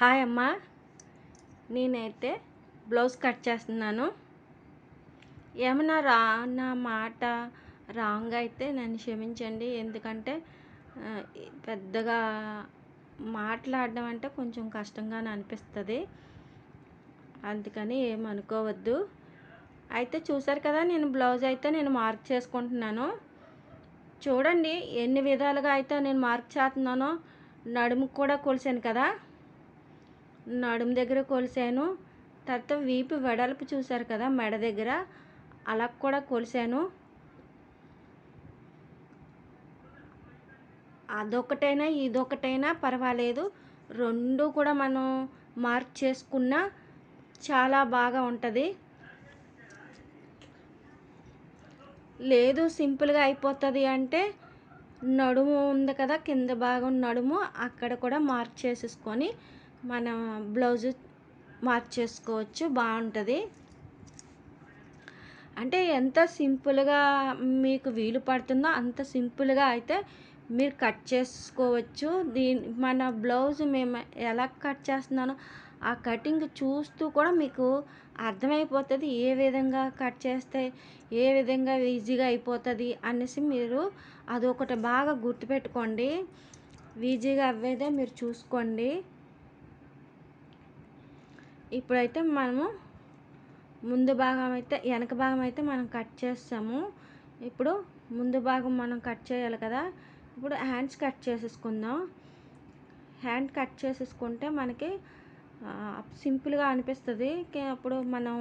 Hi అమ్మా. నేనైతే blouse cut చేస్తున్నాను. ఏమన్నా రా నా మాట రాంగ్ అయితే నన్ను క్షమించండి. ఎందుకంటే పెద్దగా మాట్లాడడం అంటే కొంచెం కష్టంగానే అనిపిస్తుంది. అందుకని ఏమనుకోవద్దు. అయితే చూసారు కదా నేను బ్లౌజ్ అయితే నేను మార్క్ చేసుకుంటున్నాను. చూడండి ఎన్ని విధాలుగా అయితే నేను మార్క్ చేస్తున్నానో నడుము కూడా కొలిసాను కదా. నడుము దగ్గర కొలిసాను. తర్వాత వీపు వెడల్పు చూసారు కదా మెడ దగ్గర. అలా కూడా కొలిసాను. అదొకటైనా ఇదొకటైనా పర్వాలేదు. రెండు కూడా మనం మార్క్ చేసుకున్నా చాలా బాగా ఉంటుంది. లేదు సింపుల్గా అయిపోతుంది అంటే నడుము ఉంది కదా కింద భాగం నడుము అక్కడ కూడా మార్క్ చేసేసుకొని మన బ్లౌజ్ మార్చేసుకోవచ్చు బాగుంటుంది. అంటే ఎంత సింపుల్గా మీకు వీలు పడుతుందో అంత సింపుల్గా అయితే మీరు కట్ చేసుకోవచ్చు. దీని మన బ్లౌజ్ మేము ఎలా కట్ చేస్తున్నానో ఆ కటింగ్ చూస్తూ కూడా మీకు అర్థమైపోతుంది. ఏ విధంగా కట్ చేస్తే ఏ విధంగా ఈజీగా అయిపోతుంది అనేసి మీరు అదొకటి బాగా గుర్తుపెట్టుకోండి. ఈజీగా అవ్వేదే మీరు చూసుకోండి. ఇప్పుడైతే మనము ముందు భాగం అయితే వెనక భాగం అయితే మనం కట్ చేస్తాము. ఇప్పుడు ముందు భాగం మనం కట్ చేయాలి కదా. ఇప్పుడు హ్యాండ్స్ కట్ చేసేసుకుందాం. హ్యాండ్ కట్ చేసేసుకుంటే మనకి సింపుల్గా అనిపిస్తుంది. అప్పుడు మనం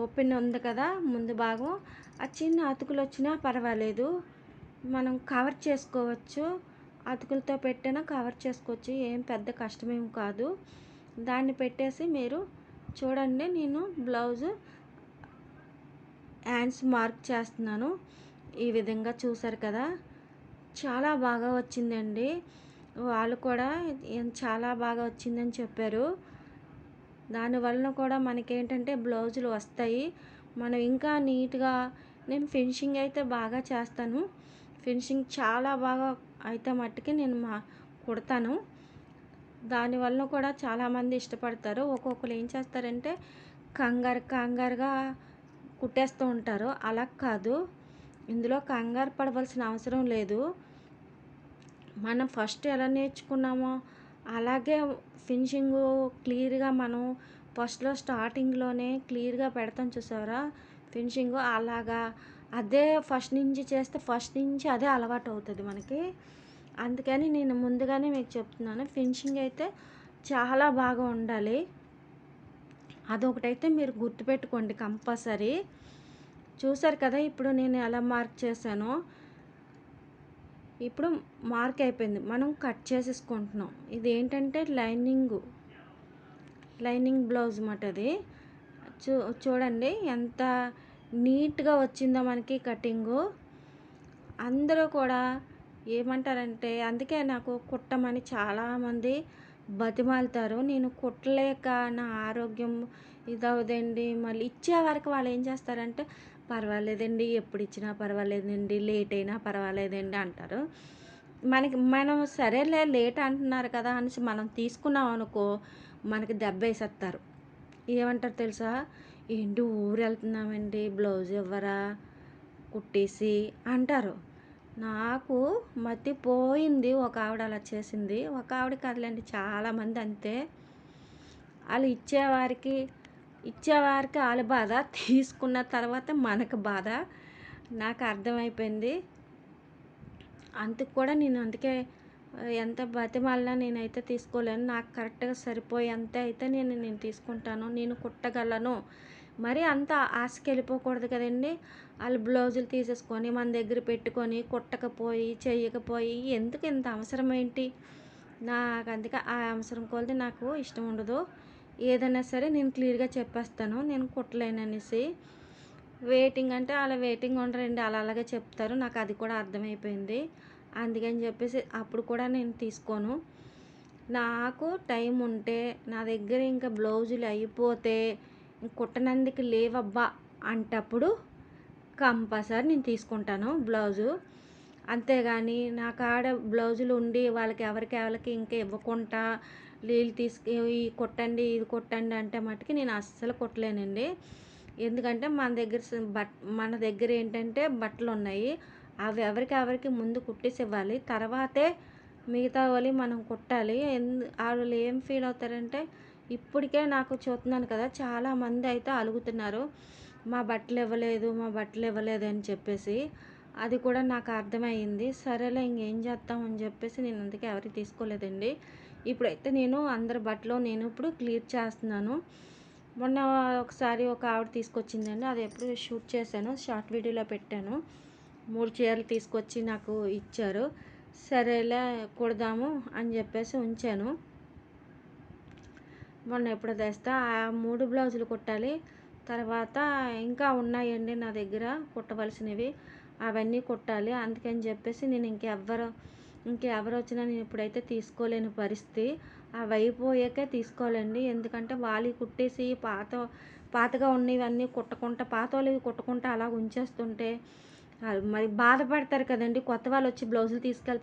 ఓపెన్ ఉంది కదా ముందు భాగం. ఆ చిన్న అతుకులు వచ్చినా పర్వాలేదు. మనం కవర్ చేసుకోవచ్చు. అతుకులతో పెట్టినా కవర్ చేసుకోవచ్చు. ఏం పెద్ద కష్టమేం కాదు. దాన్ని పెట్టేసి మీరు చూడండి నేను బ్లౌజు హ్యాండ్స్ మార్క్ చేస్తున్నాను. ఈ విధంగా చూసారు కదా చాలా బాగా వచ్చిందండి. వాళ్ళు కూడా చాలా బాగా వచ్చిందని చెప్పారు. దానివలన కూడా మనకేంటంటే బ్లౌజులు వస్తాయి. మనం ఇంకా నీట్గా నేను ఫినిషింగ్ అయితే బాగా చేస్తాను. ఫినిషింగ్ చాలా బాగా అయితే మట్టుకి నేను మా కుడతాను. దానివల్ల కూడా చాలామంది ఇష్టపడతారు. ఒక్కొక్కరు ఏం చేస్తారంటే కంగారు కంగారుగా కుట్టేస్తూ ఉంటారు. అలా కాదు. ఇందులో కంగారు పడవలసిన అవసరం లేదు. మనం ఫస్ట్ ఎలా నేర్చుకున్నామో అలాగే ఫినిషింగ్ క్లియర్గా మనం ఫస్ట్లో స్టార్టింగ్లోనే క్లియర్గా పెడతాం చూసారా ఫినిషింగ్ అలాగా. అదే ఫస్ట్ నుంచి చేస్తే ఫస్ట్ నుంచి అదే అలవాటు అవుతుంది మనకి. అందుకని నేను ముందుగానే మీకు చెప్తున్నాను ఫినిషింగ్ అయితే చాలా బాగా ఉండాలి. అదొకటైతే మీరు గుర్తుపెట్టుకోండి కంపల్సరీ. చూసారు కదా ఇప్పుడు నేను ఎలా మార్క్ చేశానో. ఇప్పుడు మార్క్ అయిపోయింది మనం కట్ చేసేసుకుంటున్నాం. ఇది ఏంటంటే లైనింగ్ లైనింగ్ బ్లౌజ్ మాట అది. చూ చూడండి ఎంత నీట్గా వచ్చిందో మనకి కటింగు. అందరూ కూడా ఏమంటారంటే అందుకే నాకు కుట్టమని చాలామంది బతిమాలుతారు. నేను కుట్టలేక నా ఆరోగ్యం ఇదవదండి మళ్ళీ ఇచ్చే వరకు వాళ్ళు ఏం చేస్తారంటే పర్వాలేదండి ఎప్పుడు ఇచ్చినా పర్వాలేదండి లేట్ అయినా పర్వాలేదండి అంటారు. మనకి మనం సరేలే లేట్ అంటున్నారు కదా అనేసి మనం తీసుకున్నాం అనుకో మనకి దెబ్బ వేసేస్తారు. ఏమంటారు తెలుసా? ఏంటి ఊరు వెళ్తున్నామండి బ్లౌజ్ ఇవ్వరా కుట్టేసి అంటారు. నాకు మతి పోయింది. ఒక ఆవిడ అలా చేసింది. ఒక ఆవిడ కదలండి చాలామంది అంతే. వాళ్ళు ఇచ్చేవారికి ఇచ్చేవారికి వాళ్ళ బాధ తీసుకున్న తర్వాత మనకు బాధ. నాకు అర్థమైపోయింది. అందుకు కూడా నేను అందుకే ఎంత బతిమాలినా నేనైతే తీసుకోలేను. నాకు కరెక్ట్గా సరిపోయేంత అయితే నేను నేను తీసుకుంటాను. నేను కుట్టగలను. మరి అంత ఆశకి వెళ్ళిపోకూడదు కదండి. వాళ్ళు బ్లౌజులు తీసేసుకొని మన దగ్గర పెట్టుకొని కుట్టకపోయి చేయకపోయి ఎందుకు ఇంత అవసరం ఏంటి? నాకు అందుకే ఆ అవసరం కొలది నాకు ఇష్టం ఉండదు. ఏదైనా సరే నేను క్లియర్గా చెప్పేస్తాను. నేను కుట్టలేననేసి వెయిటింగ్ అంటే అలా వెయిటింగ్ ఉండరండి. అలా అలాగే చెప్తారు. నాకు అది కూడా అర్థమైపోయింది. అందుకని చెప్పేసి అప్పుడు కూడా నేను తీసుకోను. నాకు టైం ఉంటే నా దగ్గర ఇంకా బ్లౌజులు అయిపోతే కుట్టనందుకు లేవబ్బా అంటప్పుడు కంపల్సరీ నేను తీసుకుంటాను బ్లౌజు. అంతేగాని నా కాడ బ్లౌజులు ఉండి వాళ్ళకి ఎవరికి ఎవరికి ఇంకా ఇవ్వకుండా నీళ్ళు తీసుకు ఈ కొట్టండి ఇది కొట్టండి అంటే మట్టుకి నేను అస్సలు కొట్టలేనండి. ఎందుకంటే మన దగ్గర బట్ మన దగ్గర ఏంటంటే బట్టలు ఉన్నాయి. అవి ఎవరికి ఎవరికి ముందు కుట్టేసి ఇవ్వాలి. తర్వాతే మిగతా వాళ్ళు మనం కుట్టాలి. ఎందు వాళ్ళు ఏం ఫీల్ అవుతారంటే ఇప్పటికే నాకు చూస్తున్నాను కదా చాలామంది అయితే అలుగుతున్నారు. మా బట్టలు ఇవ్వలేదు మా బట్టలు ఇవ్వలేదు అని చెప్పేసి. అది కూడా నాకు అర్థమైంది. సరేలే ఇంకేం చేస్తాం అని చెప్పేసి నేను అందుకే ఎవరికి తీసుకోలేదండి. ఇప్పుడైతే నేను అందరి బట్టలు నేను ఇప్పుడు క్లియర్ చేస్తున్నాను. మొన్న ఒకసారి ఒక ఆవిడ తీసుకొచ్చిందండి. అది ఎప్పుడు షూట్ చేశాను షార్ట్ వీడియోలో పెట్టాను. మూడు చీరలు తీసుకొచ్చి నాకు ఇచ్చారు. సరేలే కుడదాము అని చెప్పేసి ఉంచాను. మొన్న ఎప్పుడు తెస్తా. ఆ మూడు బ్లౌజులు కుట్టాలి. తర్వాత ఇంకా ఉన్నాయండి నా దగ్గర కుట్టవలసినవి. అవన్నీ కుట్టాలి. అందుకని చెప్పేసి నేను ఇంకెవ్వరు ఇంకెవరు వచ్చినా నేను ఇప్పుడైతే తీసుకోలేని పరిస్థితి. అవి అయిపోయాకే తీసుకోవాలండి. ఎందుకంటే వాళ్ళు కుట్టేసి పాత పాతగా ఉన్నవన్నీ కుట్టకుండా పాత వాళ్ళవి కుట్టకుండా అలా ఉంచేస్తుంటే మరి బాధపడతారు కదండి. కొత్త వాళ్ళు వచ్చి బ్లౌజులు తీసుకెళ్తే